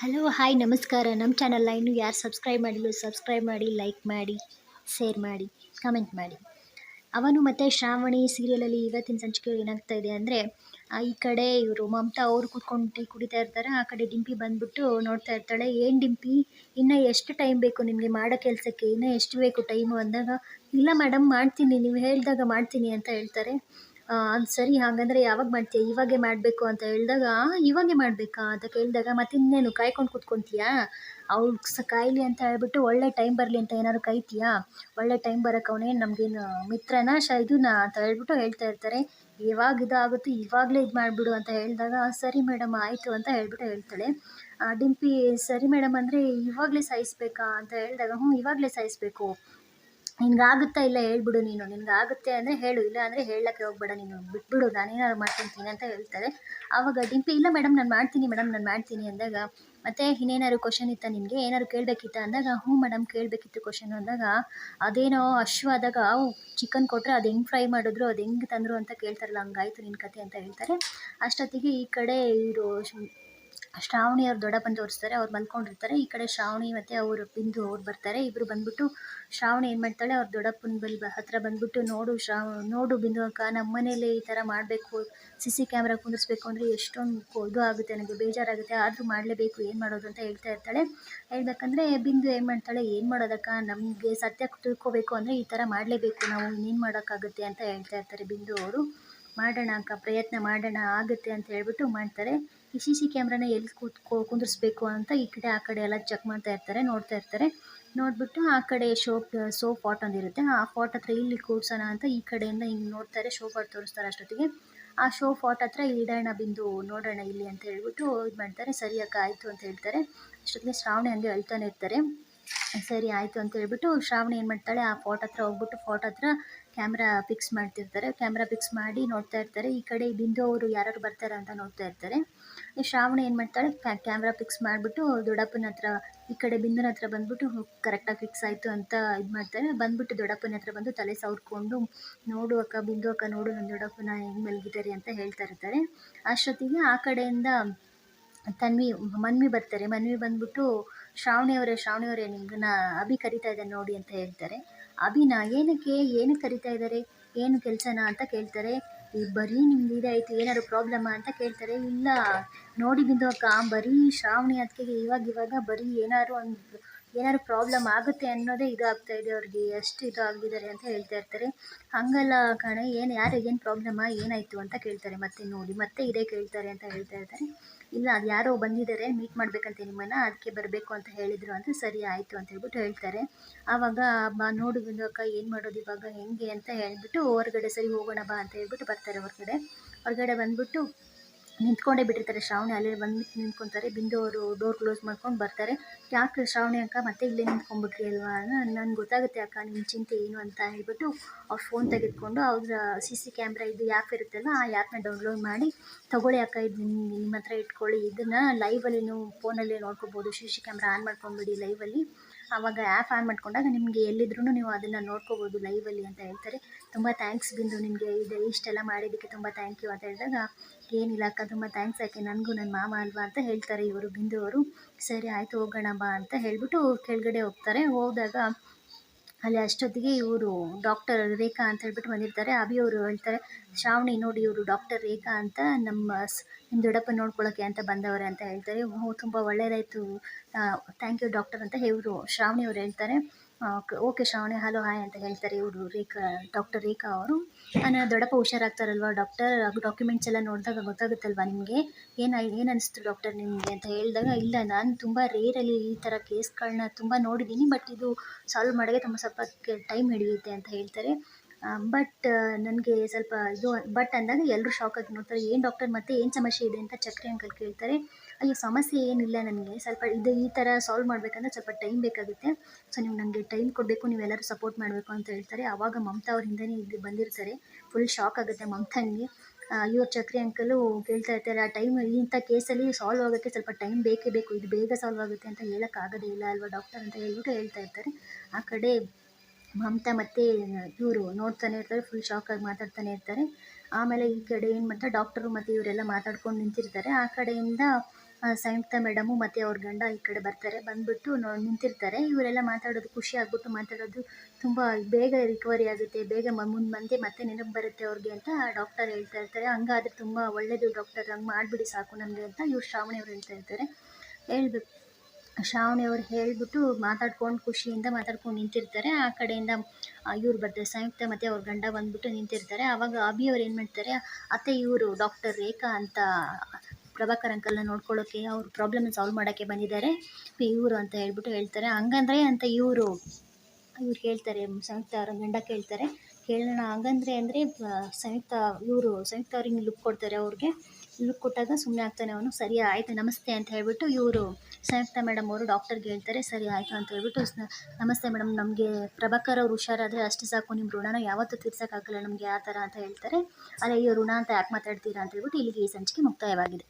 Hello, hi, ನಮಸ್ಕಾರ. ನಮ್ಮ ಚಾನಲ್ನ ಇನ್ನು ಯಾರು ಸಬ್ಸ್ಕ್ರೈಬ್ ಮಾಡಿಲ್ಲ ಸಬ್ಸ್ಕ್ರೈಬ್ ಮಾಡಿ ಲೈಕ್ ಮಾಡಿ ಶೇರ್ ಮಾಡಿ ಕಮೆಂಟ್ ಮಾಡಿ. ಅವನು ಮತ್ತು ಶ್ರಾವಣಿ ಸೀರಿಯಲಲ್ಲಿ ಇವತ್ತಿನ ಸಂಚಿಕೆ ಏನಾಗ್ತಾ ಇದೆ ಅಂದರೆ ಈ ಕಡೆ ಇವರು ಮಮತಾ ಅವ್ರು ಕೂತ್ಕೊಂಡು ಟೀ ಕುಡಿತಾ ಇರ್ತಾರೆ. ಆ ಕಡೆ ಡಿಂಪಿ ಬಂದುಬಿಟ್ಟು ನೋಡ್ತಾ ಇರ್ತಾಳೆ. ಏನು ಡಿಂಪಿ, ಇನ್ನು ಎಷ್ಟು ಟೈಮ್ ಬೇಕು ನಿಮಗೆ ಮಾಡೋ ಕೆಲಸಕ್ಕೆ? ಇನ್ನೂ ಎಷ್ಟು ಬೇಕು ಟೈಮು ಅಂದಾಗ, ಇಲ್ಲ ಮೇಡಮ್ ಮಾಡ್ತೀನಿ. ನೀವು ಹೇಳಿದಾಗ ಮಾಡ್ತೀನಿ ಅಂತ ಹೇಳ್ತಾರೆ. ಅದು ಸರಿ, ಹಾಗಂದ್ರೆ ಯಾವಾಗ ಮಾಡ್ತೀಯ? ಇವಾಗೆ ಮಾಡಬೇಕು ಅಂತ ಹೇಳಿದಾಗ ಇವಾಗೆ ಮಾಡಬೇಕಾ ಅಂತ ಕೇಳಿದಾಗ ಮತ್ತೆ ಇನ್ನೇನು ಕಾಯ್ಕೊಂಡು ಕೂತ್ಕೊತೀಯಾ? ಅವ್ಳು ಸ ಕಾಯಲಿ ಅಂತ ಹೇಳ್ಬಿಟ್ಟು ಒಳ್ಳೆ ಟೈಮ್ ಬರಲಿ ಅಂತ ಏನಾದ್ರು ಕಾಯ್ತೀಯಾ ಒಳ್ಳೆ ಟೈಮ್ ಬರೋಕೆ ಅವನೇನು ನಮಗೇನು ಮಿತ್ರನಾ ಶ ಇದನ್ನ ಅಂತ ಹೇಳ್ಬಿಟ್ಟು ಹೇಳ್ತಾ ಇರ್ತಾರೆ. ಯಾವಾಗ ಇದಾಗುತ್ತೆ, ಇವಾಗಲೇ ಇದು ಮಾಡಿಬಿಡು ಅಂತ ಹೇಳಿದಾಗ ಸರಿ ಮೇಡಮ್, ಆಯಿತು ಅಂತ ಹೇಳ್ಬಿಟ್ಟು ಹೇಳ್ತಾಳೆ. ಡಿಂಪಿ, ಸರಿ ಮೇಡಮ್, ಅಂದರೆ ಇವಾಗಲೇ ಸಾಯಿಸ್ಬೇಕಾ ಅಂತ ಹೇಳಿದಾಗ ಹ್ಞೂ ಇವಾಗಲೇ ಸಾಯಿಸ್ಬೇಕು. ನಿನ್ಗಾಗುತ್ತಾ ಇಲ್ಲ ಹೇಳ್ಬಿಡು ನೀನು. ನಿನಗಾಗುತ್ತೆ ಅಂದರೆ ಹೇಳು, ಇಲ್ಲ ಅಂದರೆ ಹೇಳಕ್ಕೆ ಹೋಗ್ಬೇಡ ನೀನು. ಬಿಟ್ಬಿಡು, ನಾನೇನಾದ್ರು ಮಾಡ್ಕೊತೀನಿ ಅಂತ ಹೇಳ್ತಾರೆ. ಆವಾಗ ಡಿಂಪಿ, ಇಲ್ಲ ಮೇಡಮ್, ನಾನು ಮಾಡ್ತೀನಿ ಮೇಡಮ್, ನಾನು ಮಾಡ್ತೀನಿ ಅಂದಾಗ, ಮತ್ತೆ ಇನ್ನೇನಾದ್ರು ಕ್ವಶನ್ ಇತ್ತಾ ನಿನಗೆ? ಏನಾದ್ರು ಕೇಳಬೇಕಿತ್ತಾ ಅಂದಾಗ, ಹ್ಞೂ ಮೇಡಮ್, ಕೇಳಬೇಕಿತ್ತು ಕ್ವಶನ್ ಅಂದಾಗ, ಅದೇನೋ ಆದಾಗ ಚಿಕನ್ ಕೊಟ್ಟರೆ ಅದು ಹೆಂಗೆ ಫ್ರೈ ಮಾಡಿದ್ರು, ಅದು ಹೆಂಗೆ ತಂದರು? ಅಂತ ಕೇಳ್ತಾರಲ್ಲ, ಹಂಗಾಯ್ತು ನಿನ್ನ ಕತೆ ಅಂತ ಹೇಳ್ತಾರೆ. ಅಷ್ಟೊತ್ತಿಗೆ ಈ ಕಡೆ ಇವರು ಶ್ರಾವಣಿ ಅವ್ರು ದೊಡ್ಡಪ್ಪನ ತೋರಿಸ್ತಾರೆ, ಅವ್ರು ಮಲ್ಕೊಂಡಿರ್ತಾರೆ ಈ ಕಡೆ ಶ್ರಾವಣಿ ಮತ್ತು ಅವರು ಬಿಂದು ಅವ್ರು ಬರ್ತಾರೆ. ಇಬ್ಬರು ಬಂದ್ಬಿಟ್ಟು ಶ್ರಾವಣಿ ಏನು ಮಾಡ್ತಾಳೆ, ಅವ್ರ ದೊಡ್ಡಪ್ಪನ ಬಲ್ ಹತ್ರ ಬಂದ್ಬಿಟ್ಟು ನೋಡು ಶ್ರಾವ ನೋಡು ಬಿಂದು ಅಕ್ಕ ನಮ್ಮ ಮನೇಲಿ ಈ ಥರ ಮಾಡಬೇಕು. ಸಿ ಸಿ ಕ್ಯಾಮ್ರಾ ಕುಂದಿಸ್ಬೇಕು ಅಂದರೆ ಎಷ್ಟೊಂದು ಇದು ಆಗುತ್ತೆ ನನಗೆ ಬೇಜಾರಾಗುತ್ತೆ. ಆದರೂ ಮಾಡಲೇಬೇಕು, ಏನು ಮಾಡೋದು ಅಂತ ಹೇಳ್ತಾ ಇರ್ತಾಳೆ. ಹೇಳ್ಬೇಕಂದ್ರೆ ಬಿಂದು ಏನು ಮಾಡ್ತಾಳೆ, ಏನು ಮಾಡೋದಕ್ಕ ನಮಗೆ ಸತ್ಯ ತಿಳ್ಕೊಬೇಕು ಅಂದರೆ ಈ ಥರ ಮಾಡಲೇಬೇಕು. ನಾವು ಇನ್ನೇನು ಮಾಡೋಕ್ಕಾಗುತ್ತೆ ಅಂತ ಹೇಳ್ತಾ ಇರ್ತಾರೆ ಬಿಂದು ಅವರು. ಮಾಡೋಣ ಅಕ್ಕ, ಪ್ರಯತ್ನ ಮಾಡೋಣ, ಆಗುತ್ತೆ ಅಂತ ಹೇಳ್ಬಿಟ್ಟು ಮಾಡ್ತಾರೆ. ಈ ಸಿ ಸಿ ಕ್ಯಾಮ್ರಾನ ಎಲ್ಲಿ ಕೂತ್ಕೋ ಕುಂದಿರ್ಸ್ಬೇಕು ಅಂತ ಈ ಕಡೆ, ಆ ಕಡೆ ಎಲ್ಲ ಚೆಕ್ ಮಾಡ್ತಾ ಇರ್ತಾರೆ, ನೋಡ್ತಾ ಇರ್ತಾರೆ. ನೋಡಿಬಿಟ್ಟು ಆ ಕಡೆ ಶೋ ಸೋ ಪಾಟ್ ಒಂದಿರುತ್ತೆ ಆ ಪಾಟ್ ಹತ್ರ ಇಲ್ಲಿ ಕೂಡ್ಸೋಣ ಅಂತ ಈ ಕಡೆಯಿಂದ ಹಿಂಗೆ ನೋಡ್ತಾರೆ ಶೋ ಪಾಟ್ ತೋರಿಸ್ತಾರೆ ಅಷ್ಟೊತ್ತಿಗೆ. ಆ ಶೋ ಫಾಟ್ ಹತ್ರ ಇಡೋಣ ಬಿಂದು ನೋಡೋಣ ಇಲ್ಲಿ ಅಂತ ಹೇಳ್ಬಿಟ್ಟು ಇದು ಮಾಡ್ತಾರೆ. ಸರಿ ಆಯಿತು ಅಂತ ಹೇಳ್ತಾರೆ. ಅಷ್ಟೊತ್ತಿಗೆ ಶ್ರಾವಣಿ ಹಂಗೆ ಅಳ್ತಾನೆ ಇರ್ತಾರೆ. ಸರಿ ಆಯಿತು ಅಂತ ಹೇಳ್ಬಿಟ್ಟು ಶ್ರಾವಣಿ ಏನು ಮಾಡ್ತಾಳೆ, ಆ ಫೋಟ್ ಹತ್ರ ಹೋಗ್ಬಿಟ್ಟು ಫೋಟ್ ಹತ್ರ ಕ್ಯಾಮ್ರಾ ಫಿಕ್ಸ್ ಮಾಡ್ತಿರ್ತಾರೆ. ಕ್ಯಾಮ್ರಾ ಫಿಕ್ಸ್ ಮಾಡಿ ನೋಡ್ತಾ ಇರ್ತಾರೆ. ಈ ಕಡೆ ಬಿಂದು ಅವರು ಯಾರು ಬರ್ತಾರೆ ಅಂತ ನೋಡ್ತಾ ಇರ್ತಾರೆ. ಈ ಶ್ರಾವಣಿ ಏನು ಮಾಡ್ತಾಳೆ ಕ್ಯಾಮ್ರಾ ಫಿಕ್ಸ್ ಮಾಡಿಬಿಟ್ಟು ದೊಡ್ಡಪ್ಪನ ಹತ್ರ, ಈ ಕಡೆ ಬಿಂದುನ ಹತ್ರ ಬಂದ್ಬಿಟ್ಟು ಕರೆಕ್ಟಾಗಿ ಫಿಕ್ಸ್ ಆಯಿತು ಅಂತ ಇದು ಮಾಡ್ತಾರೆ. ಬಂದ್ಬಿಟ್ಟು ದೊಡ್ಡಪ್ಪನ ಹತ್ರ ಬಂದು ತಲೆ ಸವರ್ಕೊಂಡು, ನೋಡು ಅಕ್ಕ, ಬಿಂದು ಅಕ್ಕ, ನೋಡು ನನ್ನ ದೊಡ್ಡಪ್ಪನ ಹೆಂಗೆ ಮಲಗಿದ್ದಾರೆ ಅಂತ ಹೇಳ್ತಾ ಇರ್ತಾರೆ. ಅಷ್ಟೊತ್ತಿಗೆ ಆ ಕಡೆಯಿಂದ ತನ್ವಿ, ಮನ್ವಿ ಬರ್ತಾರೆ. ಮನ್ವಿ ಬಂದ್ಬಿಟ್ಟು ಶ್ರಾವಣಿ ಅವರೇ ಶ್ರಾವಣಿ ಅವರೇ ನಿಮ್ಮನ್ನ ಅಭಿ ಕರಿತಾ ಇದ್ದಾನೆ ನೋಡಿ ಅಂತ ಹೇಳ್ತಾರೆ. ಅಭಿನ ಏನಕ್ಕೆ ಏನಕ್ಕೆ ಕರಿತಾ ಇದ್ದಾರೆ, ಏನು ಕೆಲಸನ ಅಂತ ಕೇಳ್ತಾರೆ. ಈ ಬರೀ ನಿಮ್ದು ಇದಾಯಿತು, ಏನಾದ್ರು ಪ್ರಾಬ್ಲಮ್ಮಾ ಅಂತ ಕೇಳ್ತಾರೆ. ಇಲ್ಲ, ನೋಡಿ ಬಿಂದು ಅಕ್ಕ, ಬರೀ ಶ್ರಾವಣಿ ಅದಕ್ಕೆ ಇವಾಗ ಇವಾಗ ಬರೀ ಏನಾದ್ರು ಒಂದು ಏನಾದ್ರು ಪ್ರಾಬ್ಲಮ್ ಆಗುತ್ತೆ ಅನ್ನೋದೇ ಇದು ಆಗ್ತಾ ಇದೆ ಅವ್ರಿಗೆ. ಎಷ್ಟು ಇದು ಆಗಿದ್ದಾರೆ ಅಂತ ಹೇಳ್ತಾ ಇರ್ತಾರೆ. ಹಂಗಲ್ಲ ಕಣೆ, ಏನು ಯಾರಿಗೆ ಏನು ಪ್ರಾಬ್ಲಮ್ಮಾ ಏನಾಯಿತು ಅಂತ ಕೇಳ್ತಾರೆ. ಮತ್ತೆ ನೋಡಿ, ಮತ್ತೆ ಇದೇ ಕೇಳ್ತಾರೆ ಅಂತ ಹೇಳ್ತಾ ಇರ್ತಾರೆ. ಇಲ್ಲ, ಅದು ಯಾರೋ ಬಂದಿದ್ದಾರೆ ಮೀಟ್ ಮಾಡಬೇಕಂತೆ ನಿಮ್ಮನ್ನು ಅದಕ್ಕೆ ಬರಬೇಕು ಅಂತ ಹೇಳಿದರು ಅಂತ ಸರಿ ಆಯಿತು ಅಂತ ಹೇಳ್ಬಿಟ್ಟು ಹೇಳ್ತಾರೆ. ಆವಾಗ ಬಾ ನೋಡು ಅಕ್ಕ ಏನು ಮಾಡೋದು ಇವಾಗ, ಹೆಂಗೆ ಅಂತ ಹೇಳಿಬಿಟ್ಟು ಹೊರಗಡೆ ಸರಿ ಹೋಗೋಣ ಬಾ ಅಂತ ಹೇಳ್ಬಿಟ್ಟು ಬರ್ತಾರೆ ಹೊರಗಡೆ. ಹೊರಗಡೆ ಬಂದ್ಬಿಟ್ಟು ನಿಂತ್ಕೊಂಡೇ ಬಿಟ್ಟಿರ್ತಾರೆ. ಶ್ರಾವಣಿ ಅಲ್ಲೇ ಬಂದು ನಿಂತ್ಕೊತಾರೆ. ಬಿಂದು ಅವರು ಡೋರ್ ಕ್ಲೋಸ್ ಮಾಡ್ಕೊಂಡು ಬರ್ತಾರೆ. ಯಾಕೆ ಶ್ರಾವಣಿ ಅಕ್ಕ ಮತ್ತೆ ಇಲ್ಲೇ ನಿಂತ್ಕೊಂಡ್ಬಿಟ್ರಿ ಅಲ್ವಾ ನನ್ಗೆ ಗೊತ್ತಾಗುತ್ತೆ ಅಕ್ಕ ನಿಮ್ಮ ಚಿಂತೆ ಏನು ಅಂತ ಹೇಳ್ಬಿಟ್ಟು ಅವ್ರು ಫೋನ್ ತೆಗೆದುಕೊಂಡು ಅವ್ರ ಸಿ ಸಿ ಕ್ಯಾಮ್ರಾ ಇದು ಆ್ಯಪ್ ಇರುತ್ತಲ್ಲ ಆ ಆ್ಯಪ್ನ ಡೌನ್ಲೋಡ್ ಮಾಡಿ, ತಗೊಳ್ಳಿ ಅಕ್ಕ ಇದು ನಿಮ್ಮ ನಿಮ್ಮ ಹತ್ರ ಇಟ್ಕೊಳ್ಳಿ. ಇದನ್ನು ಲೈವಲ್ಲಿ ನೀವು ಫೋನಲ್ಲೇ ನೋಡ್ಕೋಬೋದು. ಸಿ ಸಿ ಕ್ಯಾಮ್ರಾ ಆನ್ ಮಾಡ್ಕೊಂಬಿಡಿ ಲೈವಲ್ಲಿ ಆವಾಗ ಆ್ಯಪ್ ಆನ್ ಮಾಡ್ಕೊಂಡಾಗ ನಿಮಗೆ ಎಲ್ಲಿದ್ರೂ ನೀವು ಅದನ್ನು ನೋಡ್ಕೋಬೋದು ಲೈವಲ್ಲಿ ಅಂತ ಹೇಳ್ತಾರೆ. ತುಂಬ ಥ್ಯಾಂಕ್ಸ್ ಬಿಂದು, ನಿಮಗೆ ಇದು ಇಷ್ಟೆಲ್ಲ ಮಾಡಿದ್ದಕ್ಕೆ ತುಂಬ ಥ್ಯಾಂಕ್ ಯು ಅಂತ ಹೇಳಿದಾಗ, ಏನಿಲ್ಲ ಅಕ್ಕ, ತುಂಬ ಥ್ಯಾಂಕ್ಸ್ ಯಾಕೆ, ನನಗೂ ನನ್ನ ಮಾಮ ಅಲ್ವಾ ಅಂತ ಹೇಳ್ತಾರೆ ಇವರು, ಬಿಂದು ಅವರು. ಸರಿ, ಆಯಿತು, ಹೋಗೋಣ ಬಾ ಅಂತ ಹೇಳಿಬಿಟ್ಟು ಕೆಳಗಡೆ ಹೋಗ್ತಾರೆ. ಹೋದಾಗ ಅಲ್ಲಿ ಅಷ್ಟೊತ್ತಿಗೆ ಇವರು ಡಾಕ್ಟರ್ ರೇಖಾ ಅಂತ ಹೇಳ್ಬಿಟ್ಟು ಬಂದಿರ್ತಾರೆ. ಅಭಿ ಅವರು ಹೇಳ್ತಾರೆ, ಶ್ರಾವಣಿ ನೋಡಿ ಇವರು ಡಾಕ್ಟರ್ ರೇಖಾ ಅಂತ ನಮ್ಮ ನಿಮ್ಮ ದೊಡ್ಡಪ್ಪ ನೋಡ್ಕೊಳ್ಳೋಕ್ಕೆ ಅಂತ ಬಂದವರೆ ಅಂತ ಹೇಳ್ತಾರೆ. ಹ್ಞೂ ತುಂಬ ಒಳ್ಳೆಯದಾಯಿತು ಥ್ಯಾಂಕ್ ಯು ಡಾಕ್ಟರ್ ಅಂತ ಇವರು ಶ್ರಾವಣಿ ಅವ್ರು ಹೇಳ್ತಾರೆ. ಓಕೆ ಶ್ರಾವಣಿ, ಹಲೋ, ಹಾಯ್ ಅಂತ ಹೇಳ್ತಾರೆ ಇವರು ರೇಖಾ, ಡಾಕ್ಟರ್ ರೇಖಾ ಅವರು. ನಾನು ದೊಡ್ಡಪ್ಪ ಹುಷಾರಾಗ್ತಾರಲ್ವ ಡಾಕ್ಟರ್? ಡಾಕ್ಯುಮೆಂಟ್ಸ್ ಎಲ್ಲ ನೋಡಿದಾಗ ಗೊತ್ತಾಗುತ್ತಲ್ವ ನಿಮಗೆ? ಏನು ಏನು ಅನಿಸ್ತು ಡಾಕ್ಟರ್ ನಿಮಗೆ ಅಂತ ಹೇಳಿದಾಗ, ಇಲ್ಲ, ನಾನು ತುಂಬ ರೇರಲ್ಲಿ ಈ ಥರ ಕೇಸ್ಗಳನ್ನ ತುಂಬ ನೋಡಿದ್ದೀನಿ ಬಟ್ ಇದು ಸಾಲ್ವ್ ಮಾಡೋಕ್ಕೆ ತುಂಬ ಸ್ವಲ್ಪ ಟೈಮ್ ಹಿಡಿಯುತ್ತೆ ಅಂತ ಹೇಳ್ತಾರೆ. ಬಟ್ ನನಗೆ ಸ್ವಲ್ಪ ಇದು ಬಟ್ ಅಂದಾಗ ಎಲ್ಲರೂ ಶಾಕ್ ಆಗಿ ನೋಡ್ತಾರೆ, ಏನು ಡಾಕ್ಟರ್ ಮತ್ತೆ ಏನು ಸಮಸ್ಯೆ ಇದೆ ಅಂತ ಚಕ್ರಿ ಅಂಕಲ್ ಕೇಳ್ತಾರೆ. ಅಯ್ಯೋ ಸಮಸ್ಯೆ ಏನಿಲ್ಲ ನನಗೆ. ಸ್ವಲ್ಪ ಇದು ಈ ಥರ ಸಾಲ್ವ್ ಮಾಡಬೇಕಂದ್ರೆ ಸ್ವಲ್ಪ ಟೈಮ್ ಬೇಕಾಗುತ್ತೆ. ಸೊ ನೀವು ನನಗೆ ಟೈಮ್ ಕೊಡಬೇಕು, ನೀವೆಲ್ಲರೂ ಸಪೋರ್ಟ್ ಮಾಡಬೇಕು ಅಂತ ಹೇಳ್ತಾರೆ. ಆವಾಗ ಮಮತಾ ಅವ್ರ ಹಿಂದೆನೇ ಇದು ಬಂದಿರ್ತಾರೆ. ಫುಲ್ ಶಾಕ್ ಆಗುತ್ತೆ ಮಮತಾಂಗೆ. ಇವ್ರ ಚಕ್ರಿ ಅಂಕಲು ಕೇಳ್ತಾ ಇರ್ತಾರೆ, ಆ ಟೈಮ್ ಇಂಥ ಕೇಸಲ್ಲಿ ಸಾಲ್ವ್ ಆಗೋಕ್ಕೆ ಸ್ವಲ್ಪ ಟೈಮ್ ಬೇಕೇ ಬೇಕು. ಇದು ಬೇಗ ಸಾಲ್ವ್ ಆಗುತ್ತೆ ಅಂತ ಹೇಳೋಕ್ಕಾಗೋದೇ ಇಲ್ಲ ಅಲ್ವಾ ಡಾಕ್ಟರ್ ಅಂತ ಹೇಳ್ಬಿಟ್ಟು ಹೇಳ್ತಾ ಇರ್ತಾರೆ. ಆ ಕಡೆ ಮಮತಾ ಮತ್ತು ಇವರು ನೋಡ್ತಾನೆ ಇರ್ತಾರೆ ಫುಲ್ ಶಾಕಾಗಿ ಮಾತಾಡ್ತಾನೆ ಇರ್ತಾರೆ. ಆಮೇಲೆ ಈ ಕಡೆ ಏನು ಮಾಡ್ತಾರೆ ಡಾಕ್ಟರು ಮತ್ತು ಇವರೆಲ್ಲ ಮಾತಾಡ್ಕೊಂಡು ನಿಂತಿರ್ತಾರೆ. ಆ ಕಡೆಯಿಂದ ಸಂಯುಕ್ತ ಮೇಡಮು ಮತ್ತು ಅವ್ರ ಗಂಡ ಈ ಕಡೆ ಬರ್ತಾರೆ. ಬಂದುಬಿಟ್ಟು ನಿಂತಿರ್ತಾರೆ. ಇವರೆಲ್ಲ ಮಾತಾಡೋದು ಖುಷಿ ಆಗ್ಬಿಟ್ಟು ಮಾತಾಡೋದು ತುಂಬ ಬೇಗ ರಿಕವರಿ ಆಗುತ್ತೆ. ಬೇಗ ಮುಂದೆ ಬಂದೆ ಮತ್ತೆ ನೆನಪು ಬರುತ್ತೆ ಅವ್ರಿಗೆ ಅಂತ ಡಾಕ್ಟರ್ ಹೇಳ್ತಾ ಇರ್ತಾರೆ. ಹಂಗಾದ್ರೆ ತುಂಬ ಒಳ್ಳೆಯದು ಡಾಕ್ಟರ್, ಹಂಗೆ ಮಾಡಿಬಿಡಿ ಸಾಕು ನಮಗೆ ಅಂತ ಇವ್ರು ಶ್ರಾವಣಿಯವ್ರು ಹೇಳ್ತಾ ಇರ್ತಾರೆ. ಹೇಳ್ಬಿಟ್ಟು ಶ್ರಾವಣಿ ಹೇಳಿಬಿಟ್ಟು ಮಾತಾಡ್ಕೊಂಡು ಖುಷಿಯಿಂದ ಮಾತಾಡ್ಕೊಂಡು ನಿಂತಿರ್ತಾರೆ. ಆ ಕಡೆಯಿಂದ ಇವ್ರು ಬರ್ತಾರೆ. ಸಂಯುಕ್ತ ಮತ್ತು ಅವ್ರ ಗಂಡ ಬಂದ್ಬಿಟ್ಟು ನಿಂತಿರ್ತಾರೆ. ಆವಾಗ ಅಭಿ ಅವ್ರು ಏನು ಮಾಡ್ತಾರೆ, ಅತ್ತೆ ಇವರು ಡಾಕ್ಟರ್ ರೇಖಾ ಅಂತ ಪ್ರಭಾಕರ್ ಅಂಕಲ್ನ ನೋಡ್ಕೊಳ್ಳೋಕ್ಕೆ ಅವ್ರ ಪ್ರಾಬ್ಲಮ್ ಸಾಲ್ವ್ ಮಾಡೋಕ್ಕೆ ಬಂದಿದ್ದಾರೆ. ಇವರು ಅಂತ ಹೇಳ್ಬಿಟ್ಟು ಹೇಳ್ತಾರೆ. ಹಂಗಂದ್ರೆ ಅಂತ ಇವರು, ಇವ್ರು ಕೇಳ್ತಾರೆ ಸಂಯುಕ್ತ ಅವರ ಗಂಡ ಕೇಳ್ತಾರೆ. ಕೇಳೋಣ, ಹಂಗಂದ್ರೆ ಅಂದರೆ ಸಂಯುಕ್ತ ಇವರು, ಸಂಯುಕ್ತ ಅವ್ರಿಗೆ ಲುಕ್ ಕೊಡ್ತಾರೆ ಅವ್ರಿಗೆ. ಲುಕ್ ಕೊಟ್ಟಾಗ ಸುಮ್ಮನೆ ಆಗ್ತಾನೆ ಅವನು, ಸರಿ, ಆಯಿತು, ನಮಸ್ತೆ ಅಂತ ಹೇಳ್ಬಿಟ್ಟು ಇವರು, ಸಂಯುಕ್ತ ಮೇಡಮ್ ಅವರು ಡಾಕ್ಟರ್ಗೆ ಹೇಳ್ತಾರೆ, ಸರಿ, ಆಯಿತು ಅಂತ ಹೇಳ್ಬಿಟ್ಟು ನಮಸ್ತೆ ಮೇಡಮ್ ನಮಗೆ ಪ್ರಭಾಕರ್ ಅವ್ರು ಹುಷಾರಾದರೆ ಅಷ್ಟು ಸಾಕು ನಿಮ್ಮ ಋಣನ ಯಾವತ್ತೂ ತೀರ್ಸೋಕ್ಕಾಗಲ್ಲ, ನಮಗೆ ಆ ಥರ ಅಂತ ಹೇಳ್ತಾರೆ. ಅದೇ ಈ ಋಣ ಅಂತ ಯಾಕೆ ಮಾತಾಡ್ತೀರಾ ಅಂತ ಹೇಳ್ಬಿಟ್ಟು ಇಲ್ಲಿಗೆ ಈ ಸಂಚಿಕೆ ಮುಕ್ತಾಯವಾಗಿದೆ.